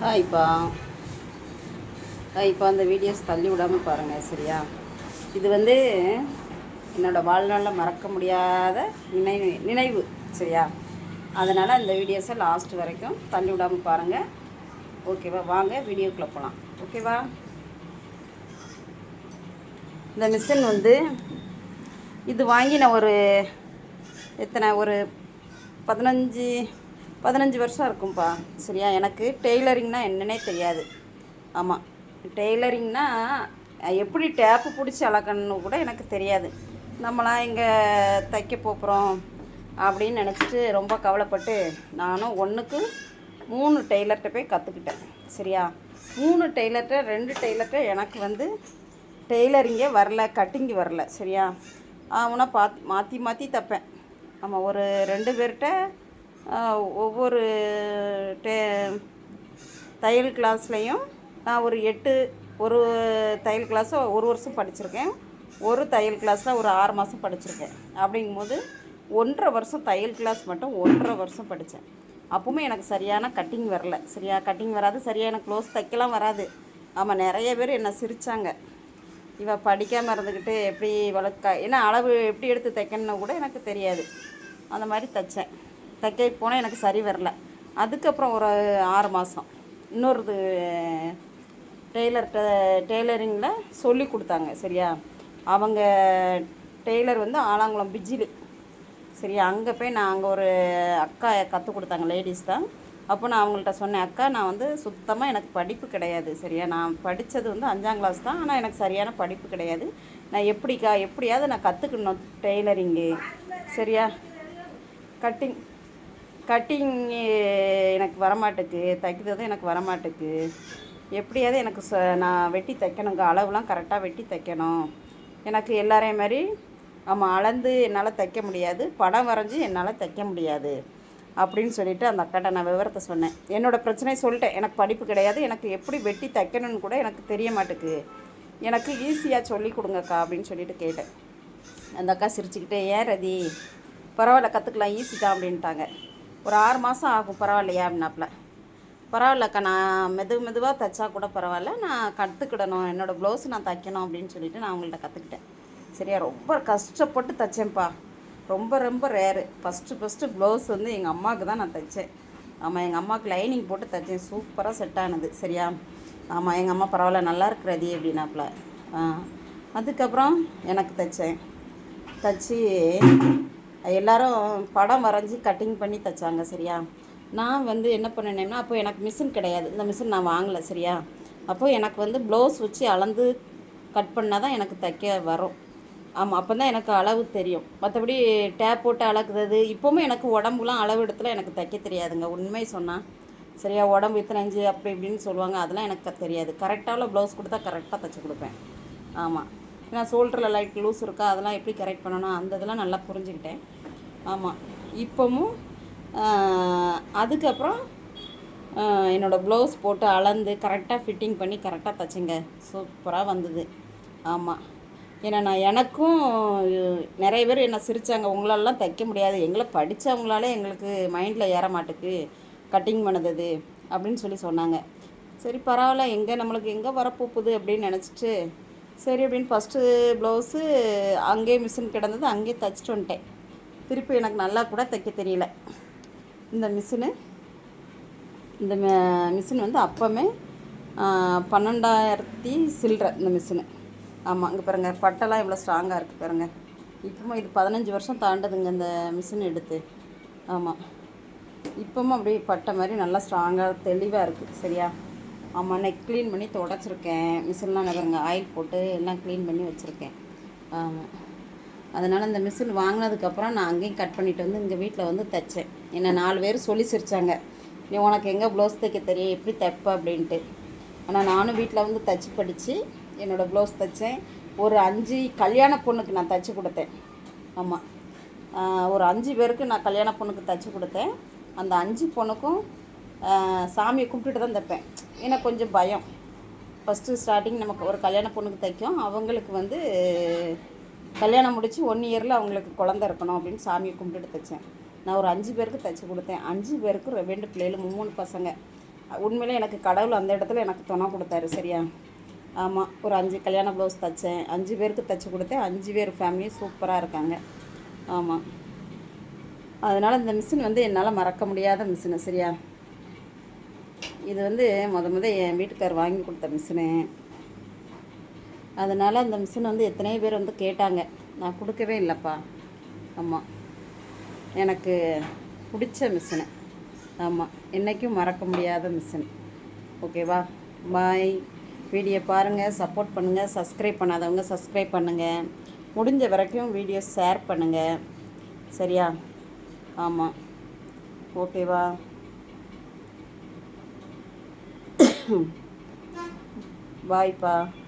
ஹாய்ப்பா இப்போ அந்த வீடியோஸ் தள்ளி விடாமல் பாருங்கள் சரியா? இது வந்து என்னோடய வாழ்நாளில் மறக்க முடியாத நினைவு நினைவு சரியா? அதனால் அந்த வீடியோஸை லாஸ்ட் வரைக்கும் தள்ளி விடாமல் பாருங்கள் ஓகேவா வாங்க வீடியோக்குள்ளே போகலாம் ஓகேவா இந்த மிஷின் வந்து இது வாங்கி நான் ஒரு எத்தனை ஒரு பதினஞ்சு பதினஞ்சு வருஷம் இருக்கும்ப்பா சரியா? எனக்கு டெய்லரிங்னால் என்னன்னே தெரியாது. ஆமாம் டெய்லரிங்னால் எப்படி டேப்பு பிடிச்சி அளக்கணும்னு கூட எனக்கு தெரியாது. நம்மளாம் இங்கே தைக்க போகிறோம் அப்படின்னு நினச்சிட்டு ரொம்ப கவலைப்பட்டு நானும் ஒன்றுக்கு மூணு டெய்லர்கிட்ட போய் கற்றுக்கிட்டேன் சரியா? மூணு டெய்லர்கிட்ட ரெண்டு டெய்லர்கிட்ட எனக்கு வந்து டெய்லரிங்கே வரல கட்டிங்கு வரல. சரியா? அவனை பார்த்து மாற்றி மாற்றி தைப்பேன். ஆமாம் ஒரு ரெண்டு பேர்கிட்ட ஒவ்வொரு டே தையல் கிளாஸ்லேயும் நான் ஒரு எட்டு ஒரு தையல் கிளாஸ் ஒரு வருஷம் படிச்சிருக்கேன். ஒரு தையல் கிளாஸில் ஒரு ஆறு மாதம் படிச்சிருக்கேன். அப்படிங்கும்போது ஒன்றரை வருஷம் தையல் கிளாஸ் மட்டும் ஒன்றரை வருஷம் படித்தேன் அப்பவுமே எனக்கு சரியான கட்டிங் வரல. சரியா கட்டிங் வராது சரியான க்ளோஸ் தைக்கலாம் வராது. ஆமாம் நிறைய பேர் என்னை சிரித்தாங்க இவ படிக்காமல் இருந்துக்கிட்டு எப்படி வளர்க்க ஏன்னா அளவு எப்படி எடுத்து தைக்கணும்னு கூட எனக்கு தெரியாது. அந்த மாதிரி தைச்சேன். தைக்க போனால் எனக்கு சரி வரல. அதுக்கப்புறம் ஒரு ஆறு மாதம் இன்னொரு டெய்லர்கிட்ட டெய்லரிங்கில் சொல்லி கொடுத்தாங்க சரியா? அவங்க டெய்லர் வந்து ஆலாங்குளம் பிஜிலி. சரியா? அங்கே போய் நான் அங்கே ஒரு அக்கா கற்றுக் கொடுத்தாங்க லேடிஸ் தான். அப்போ நான் அவங்கள்ட்ட சொன்னேன் அக்கா நான் வந்து சுத்தமாக எனக்கு படிப்பு கிடையாது சரியா? நான் படித்தது வந்து அஞ்சாம் கிளாஸ் தான் ஆனால் எனக்கு சரியான படிப்பு கிடையாது. நான் எப்படிக்கா எப்படியாவது நான் கற்றுக்கணும் டெய்லரிங்கு சரியா? கட்டிங் கட்டிங் எனக்கு வரமாட்டேக்கு தைக்கிறதும் எனக்கு வரமாட்டேக்கு. எப்படியாவது எனக்கு ச நான் வெட்டி தைக்கணுங்க அளவுலாம் கரெக்டாக வெட்டி தைக்கணும். எனக்கு எல்லாரையும் மாதிரி ஆமாம் அளந்து என்னால் தைக்க முடியாது படம் வரைஞ்சி என்னால் தைக்க முடியாது அப்படின்னு சொல்லிட்டு அந்த அக்காட்ட நான் விவரத்தை சொன்னேன். என்னோடய பிரச்சனையை சொல்லிட்டேன். எனக்கு படிப்பு கிடையாது எனக்கு எப்படி வெட்டி தைக்கணும்னு கூட எனக்கு தெரிய மாட்டுக்கு. எனக்கு ஈஸியாக சொல்லி கொடுங்கக்கா அப்படின்னு சொல்லிட்டு கேட்டேன். அந்த அக்கா சிரிச்சுக்கிட்டே ஏன் ரதி? பரவாயில்ல கற்றுக்கலாம் ஈஸி தான் அப்படின்ட்டாங்க. ஒரு ஆறு மாதம் ஆகும் பரவாயில்லையா அப்படின்னாப்புல. பரவாயில்லக்கா நான் மெது மெதுவாக தைச்சா கூட பரவாயில்ல. நான் கற்றுக்கிடணும் என்னோடய ப்ளவுஸ் நான் தைக்கணும் அப்படின்னு சொல்லிட்டு நான் அவங்கள்ட்ட கற்றுக்கிட்டேன் சரியா? ரொம்ப கஷ்டப்பட்டு தைச்சேன்ப்பா. ரொம்ப ரொம்ப ரேரு ஃபஸ்ட்டு ஃபஸ்ட்டு ப்ளவுஸ் வந்து எங்கள் அம்மாவுக்கு தான் நான் தைச்சேன். ஆமாம் எங்கள் அம்மாவுக்கு லைனிங் போட்டு தைச்சேன். சூப்பராக செட் ஆனது. சரியா? ஆமாம் எங்கள் அம்மா பரவாயில்ல நல்லா இருக்கிறது அப்படின்னாப்புல. ஆ அதுக்கப்புறம் எனக்கு தைச்சேன். தைச்சி எல்லாரும் படம் வரைஞ்சி கட்டிங் பண்ணி தைச்சாங்க சரியா? நான் வந்து என்ன பண்ணினேன்னா அப்போ எனக்கு மிஷின் கிடையாது. இந்த மிஷின் நான் வாங்கலை சரியா? அப்போது எனக்கு வந்து ப்ளவுஸ் வச்சு அளந்து கட் பண்ணால் தான் எனக்கு தைக்க வரும். ஆமாம் அப்போ தான் எனக்கு அளவு தெரியும். மற்றபடி டேப் போட்டு அளக்குறது இப்போவுமே எனக்கு உடம்புலாம் அளவு இடத்துல எனக்கு தைக்க தெரியாதுங்க. உண்மை சொன்னால் சரியா? உடம்பு இத்தனை இஞ்சு அப்படி இப்படின்னு சொல்லுவாங்க. அதெல்லாம் எனக்கு தெரியாது. கரெக்டாக ப்ளவுஸ் கொடுத்தா கரெக்டாக தைச்சி கொடுப்பேன். ஆமாம் ஏன்னா ஷோல்டரில் லைட் லூஸ் இருக்கா அதெல்லாம் எப்படி கரெக்ட் பண்ணணும் அந்த இதெல்லாம் நல்லா புரிஞ்சுக்கிட்டேன். ஆமாம் இப்போவும் அதுக்கப்புறம் என்னோடய ப்ளவுஸ் போட்டு அளந்து கரெக்டாக ஃபிட்டிங் பண்ணி கரெக்டாக தைச்சிங்க. சூப்பராக வந்தது. ஆமாம் ஏன்னா நான் எனக்கும் நிறைய பேர் என்னை சிரித்தாங்க உங்களாலலாம் தைக்க முடியாது. எங்களை படித்தவங்களாலே எங்களுக்கு மைண்டில் ஏற மாட்டுக்கு. கட்டிங் பண்ணது அப்படின்னு சொல்லி சொன்னாங்க. சரி பரவாயில்ல. எங்கே நம்மளுக்கு எங்கே வரப்போகுது அப்படின்னு நினச்சிட்டு சரி அப்படின்னு ஃபஸ்ட்டு ப்ளவுஸு அங்கேயே மிஷின் கிடந்தது அங்கேயே தைச்சிட்டு வந்துட்டேன். திருப்பி எனக்கு நல்லா கூட தைக்க தெரியல. இந்த மிஷினு இந்த மிஷின் வந்து அப்போமே பன்னெண்டாயிரத்தி சில்லற இந்த மிஷினு ஆமாம் இங்கே பாருங்கள் பட்டெல்லாம் இவ்வளோ ஸ்ட்ராங்காக இருக்குது பாருங்கள் இப்போவும் இது பதினஞ்சு வருஷம் தாண்டுதுங்க இந்த மிஷின் எடுத்து. ஆமாம் இப்போவும் அப்படியே பட்டை மாதிரி நல்லா ஸ்ட்ராங்காக தெளிவாக இருக்குது சரியா? ஆமாம் நான் க்ளீன் பண்ணி தொடச்சிருக்கேன். மிஷின்லாம் நகருங்க ஆயில் போட்டு எல்லாம் க்ளீன் பண்ணி வச்சுருக்கேன். ஆமாம் அதனால் அந்த மிஷின் வாங்கினதுக்கப்புறம் நான் அங்கேயும் கட் பண்ணிட்டு வந்து இங்கே வீட்டில் வந்து தைச்சேன். என்னை நாலு பேர் சொல்லி சிரித்தாங்க நீ உனக்கு எங்கே ப்ளவுஸ் தைக்க தெரியும்? எப்படி தைப்ப அப்படின்ட்டு. ஆனால் நானும் வீட்டில் வந்து தைச்சி படித்து என்னோடய ப்ளவுஸ் தைச்சேன். ஒரு அஞ்சு கல்யாண பொண்ணுக்கு நான் தைச்சி கொடுத்தேன். ஆமாம் ஒரு அஞ்சு பேருக்கு நான் கல்யாண பொண்ணுக்கு தைச்சி கொடுத்தேன். அந்த அஞ்சு பொண்ணுக்கும் சாமியை கும்பிட்டுட்டு தான் தைப்பேன். ஏன்னா கொஞ்சம் பயம். ஃபஸ்ட்டு ஸ்டார்டிங் நமக்கு ஒரு கல்யாண பொண்ணுக்கு தைக்கும். அவங்களுக்கு வந்து கல்யாணம் முடித்து ஒன் இயரில் அவங்களுக்கு குழந்த இருக்கணும் அப்படின்னு சாமியை கும்பிட்டுட்டு தைச்சேன். நான் ஒரு அஞ்சு பேருக்கு தைச்சி கொடுத்தேன். அஞ்சு பேருக்கு ரெண்டு பிள்ளைகள் மூணு பசங்க. உண்மையிலே எனக்கு கடவுள் அந்த இடத்துல எனக்கு துணை கொடுத்தாரு சரியா? ஆமாம் ஒரு அஞ்சு கல்யாண ப்ளவுஸ் தைச்சேன். அஞ்சு பேருக்கு தைச்சி கொடுத்தேன். அஞ்சு பேர் ஃபேமிலியும் சூப்பராக இருக்காங்க. ஆமாம் அதனால் இந்த மிஷின் வந்து என்னால் மறக்க முடியாத மிஷினு சரியா? இது வந்து முத முத என் வீட்டுக்கார் வாங்கி கொடுத்த மிஷினு. அதனால் அந்த மிஷின் வந்து எத்தனையோ பேர் வந்து கேட்டாங்க. நான் கொடுக்கவே இல்லைப்பா. ஆமாம் எனக்கு பிடிச்ச மிஷினு. ஆமாம் என்றைக்கும் மறக்க முடியாத மிஷின். ஓகேவா பாய் வீடியோ பாருங்கள் சப்போர்ட் பண்ணுங்கள் சப்ஸ்கிரைப் பண்ணாதவங்க சப்ஸ்கிரைப் பண்ணுங்கள் முடிஞ்ச வரைக்கும் வீடியோ ஷேர் பண்ணுங்கள் சரியா? ஆமாம் ஓகேவா Bye, pa.